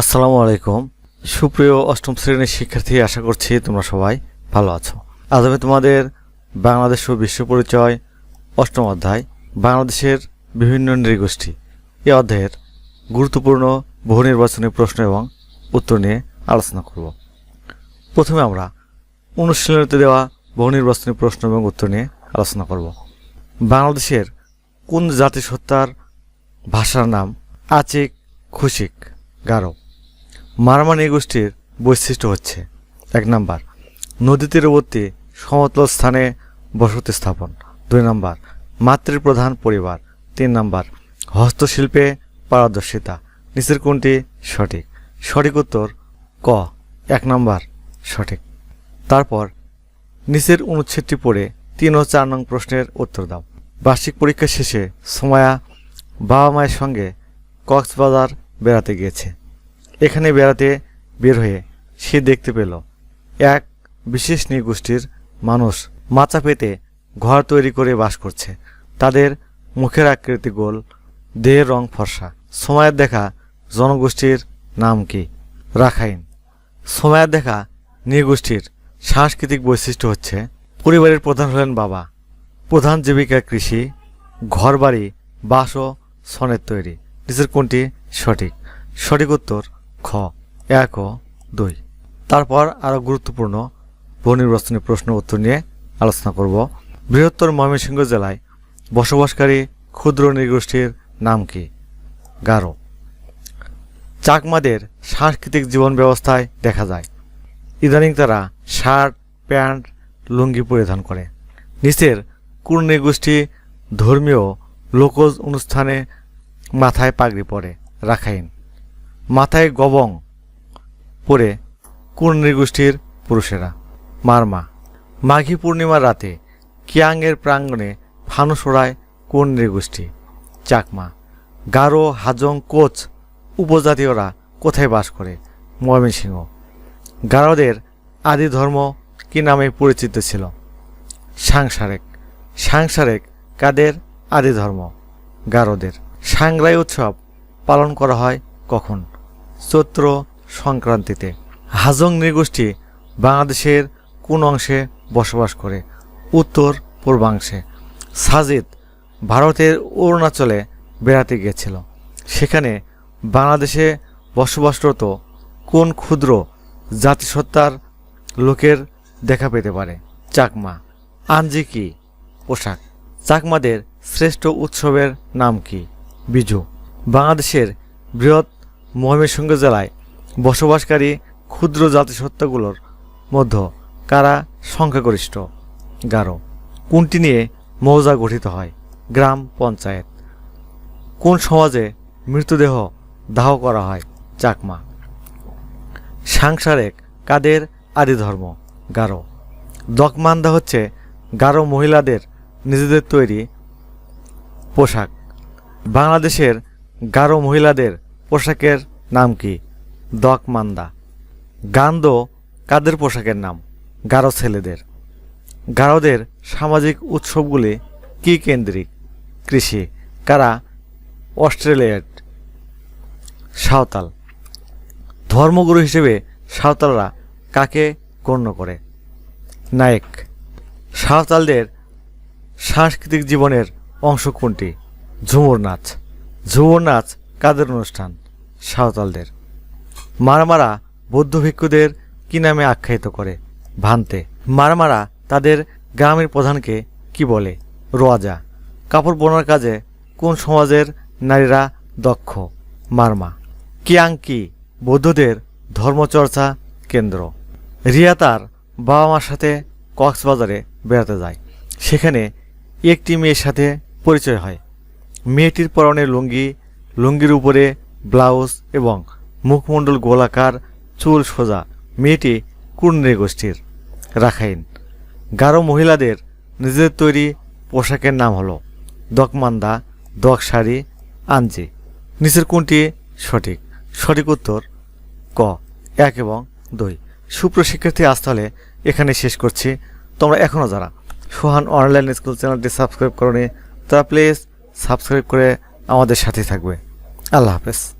আসসালামু আলাইকুম। সুপ্রিয় অষ্টম শ্রেণির শিক্ষার্থী, আশা করছি তোমরা সবাই ভালো আছো। আজ আমি তোমাদের বাংলাদেশ ও বিশ্ব পরিচয় অষ্টম অধ্যায়, বাংলাদেশের বিভিন্ন নৃগোষ্ঠী এ অধ্যায়ের গুরুত্বপূর্ণ বহু নির্বাচনী প্রশ্ন এবং উত্তর নিয়ে আলোচনা করব। প্রথমে আমরা অনুশীলনীতে দেওয়া বহু নির্বাচনী প্রশ্ন এবং উত্তর নিয়ে আলোচনা করব। বাংলাদেশের কোন জাতিসত্তার ভাষার নাম আচিক খুশিক গারো? মারমানি গোষ্ঠীর বৈশিষ্ট্য হচ্ছে, এক নাম্বার, নদী তীরবর্তী সমতল স্থানে বসতি স্থাপন, দুই নাম্বার, মাতৃপ্রধান পরিবার, তিন নাম্বার, হস্তশিল্পে পারদর্শিতা, নিচের কোনটি সঠিক? সঠিক উত্তর ক, এক নাম্বার, সঠিক। তারপর, নিচের অনুচ্ছেদটি পড়ে তিন ও চার নং প্রশ্নের উত্তর দাও। বার্ষিক পরীক্ষা শেষে সময়া বাবা মায়ের সঙ্গে কক্সবাজার বেড়াতে গিয়েছে। এখানে বেড়াতে বের হয়ে সে দেখতে পেল এক বিশেষ নৃগোষ্ঠীর মানুষ মাচা পেতে ঘর তৈরি করে বাস করছে। তাদের মুখের আকৃতি গোল, দেহের রং ফর্সা। সময়ের দেখা জনগোষ্ঠীর নাম কি? রাখাইন। সময়ের দেখা নৃগোষ্ঠীর সাংস্কৃতিক বৈশিষ্ট্য হচ্ছে পরিবারের প্রধান হলেন বাবা। প্রধান জীবিকা কৃষি, ঘরবাড়ি, বাস ও সনের তৈরি। নিচের কোনটি সঠিক? সঠিক উত্তর খ, এক ও দুই। তারপর আরও গুরুত্বপূর্ণ বহুনির্বাচনী প্রশ্ন উত্তর নিয়ে আলোচনা করব। বৃহত্তর ময়মনসিংহ জেলায় বসবাসকারী ক্ষুদ্র নৃগোষ্ঠীর নাম কি? গারো। চাকমাদের সাংস্কৃতিক জীবন ব্যবস্থায় দেখা যায়। ইদানিং তারা শার্ট, প্যান্ট, লুঙ্গি পরিধান করে। নিচের কোন নৃগোষ্ঠী ধর্মীয় লোকজ অনুষ্ঠানে মাথায় পাগড়ি পরে, রাখাইন। মাথায় গবং পরে কোন নৃগোষ্ঠীর পুরুষেরা। মারমা মাঘী পূর্ণিমার রাতে কিয়াংয়ের প্রাঙ্গণে ফানুস ওড়ায় কোন নৃগোষ্ঠী চাকমা গারো, হাজং, কোচ উপজাতীয়রা কোথায় বাস করে? ময়মনসিংহ। গারোদের আদি ধর্ম কি নামে পরিচিত ছিল? সাংসারেক। সাংসারেক কাদের আদি ধর্ম? গারোদের। সাংরাই উৎসব পালন করা হয় কখন? চৈত্র সংক্রান্তিতে। হাজং নৃগোষ্ঠী বাংলাদেশের কোন অংশে বসবাস করে? উত্তর, পূর্বাংশে। সাজিদ ভারতের অরুণাচলে বেড়াতে গিয়েছিল। সেখানে বাংলাদেশে বসবাসরত কোন ক্ষুদ্র জাতিসত্তার লোকের দেখা পেতে পারে? চাকমা। আঞ্জি কি পোশাক। চাকমাদের শ্রেষ্ঠ উৎসবের নাম কি? বিজু। বাংলাদেশের বৃহৎ ময়মনসিংহ জেলায় বসবাসকারী ক্ষুদ্র জাতিসত্তাগুলোর মধ্য কারা সংখ্যাগরিষ্ঠ? গারো কোনটি নিয়ে মৌজা গঠিত হয়? গ্রাম পঞ্চায়েত। কোন সমাজে মৃতদেহ দাহ করা হয়? চাকমা। সাংসারিক কাদের আদি ধর্ম? গারো দকমান্দা হচ্ছে গারো মহিলাদের নিজেদের তৈরি পোশাক। বাংলাদেশের গারো মহিলাদের পোশাকের নাম কি? দকমান্দা গান্দো কাদের পোশাকের নাম? গারো ছেলেদের। গারোদের সামাজিক উৎসবগুলি কি কেন্দ্রিক? কৃষি। কারা? অস্ট্রেলিয়ার সাঁওতাল। ধর্মগুরু হিসেবে সাঁওতালরা কাকে গণ্য করে? নায়ক। সাঁওতালদের সাংস্কৃতিক জীবনের অংশ কোনটি? ঝুমুর নাচ ঝুমুর নাচ কাদের অনুষ্ঠান? সাঁওতালদের। মারমারা বৌদ্ধ ভিক্ষুদের কি নামে আখ্যায়িত করে? ভান্তে। মারমারা তাদের গ্রামের প্রধানকে কি বলে? রোয়াজা। কাপড় বোনার কাজে কোন সমাজের নারীরা দক্ষ? মারমা। কিয়াংকি বৌদ্ধদের ধর্মচর্চা কেন্দ্র। রিয়া তার বাবা মার সাথে কক্সবাজারে বেড়াতে যায়। সেখানে একটি মেয়ের সাথে পরিচয় হয়। মেয়েটির পরনে লুঙ্গি লুঙ্গির উপরে ব্লাউজ এবং মুখমণ্ডল গোলাকার চুল সোজা মেয়েটি কুর্ণে গোষ্ঠীর রাখাইন। গারো মহিলাদের নিজেদের তৈরি পোশাকের নাম হলো দকমান্দা দক শাড়ি আঞ্জি নিচের কোনটি সঠিক। সঠিক উত্তর ক, এক এবং দুই। সুপ্রশিক্ষার্থী তাহলে এখানে শেষ করছি। তোমরা এখনও যারা সোহান অনলাইন স্কুল চ্যানেলটি সাবস্ক্রাইব করনি, তারা প্লিজ সাবস্ক্রাইব করে আমাদের সাথে থাকবে। আল্লাহ হাফেজ।